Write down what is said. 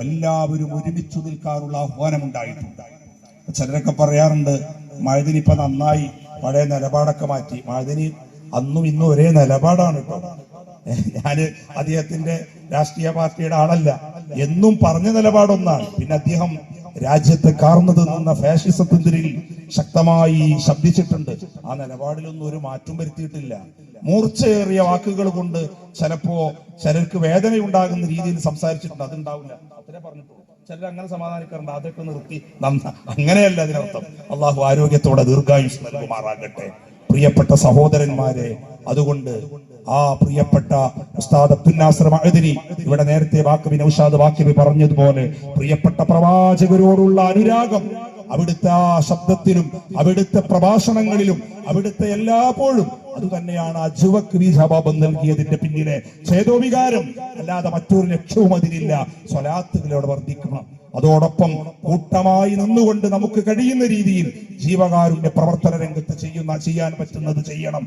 എല്ലാവരും ഒരുമിച്ചു നിൽക്കാനുള്ള ആഹ്വാനം ഉണ്ടായിട്ടുണ്ട് ചിലരൊക്കെ പറയാറുണ്ട് മഴദിനി ഇപ്പൊ നന്നായി പഴയ നിലപാടൊക്കെ മാറ്റി. മഴദിനി അന്നും ഇന്നും ഒരേ നിലപാടാണ് കേട്ടോ ഞാൻ അദ്ദേഹത്തിന്റെ രാഷ്ട്രീയ പാർട്ടിയുടെ ആളല്ല. എന്നും പറഞ്ഞ നിലപാടൊന്നാണ്. പിന്നെ അദ്ദേഹം രാജ്യത്തെ കാർന്നു തിന്നുന്ന ഫാഷിസത്തിനെതിരിൽ ശക്തമായി ശബ്ദിച്ചിട്ടുണ്ട്. ആ നിലപാടിലൊന്നും ഒരു മാറ്റം വരുത്തിയിട്ടില്ല. മൂർച്ചയേറിയ വാക്കുകൾ കൊണ്ട് ചിലപ്പോ ചിലർക്ക് വേദനയുണ്ടാകുന്ന രീതിയിൽ സംസാരിച്ചിട്ടുണ്ട്. അതുണ്ടാവില്ല. അത്രേ പറഞ്ഞിട്ടുള്ളൂ. ചിലർ അങ്ങനെ സമാധാനിക്കാറുണ്ട്. അതൊക്കെ നിർത്തി നന്ന അങ്ങനെയല്ല അതിനർത്ഥം. അള്ളാഹു ആരോഗ്യത്തോടെ ദീർഘായുഷ് നൽകുമാറാകട്ടെ. പ്രിയപ്പെട്ട സഹോദരന്മാരെ അതുകൊണ്ട് ആ പ്രിയപ്പെട്ട ഉസ്താദ് അബ്ദുൽ ഇവിടെ നേരത്തെ വാക്കബി നൌഷാദ് പറഞ്ഞതുപോലെ പ്രിയപ്പെട്ട പ്രവാചകരോടുള്ള അനുരാഗം അവിടുത്തെ ആ ശബ്ദത്തിലും അവിടുത്തെ പ്രഭാഷണങ്ങളിലും അവിടുത്തെ എല്ലാപ്പോഴും അത് തന്നെയാണ് ആ ജുവക് വീജാബാബം നൽകിയതിന്റെ പിന്നിലെ ഛേദോവികാരം അല്ലാതെ മറ്റൊരു ലക്ഷ്യവും അതിനില്ല സ്വലാത്തുകളോട് വർദ്ധിക്കണം. അതോടൊപ്പം കൂട്ടമായി നിന്നുകൊണ്ട് നമുക്ക് കഴിയുന്ന രീതിയിൽ ജീവകാരുണ്യ പ്രവർത്തന രംഗത്ത് ചെയ്യുന്ന ചെയ്യാൻ പറ്റുന്നത് ചെയ്യണം.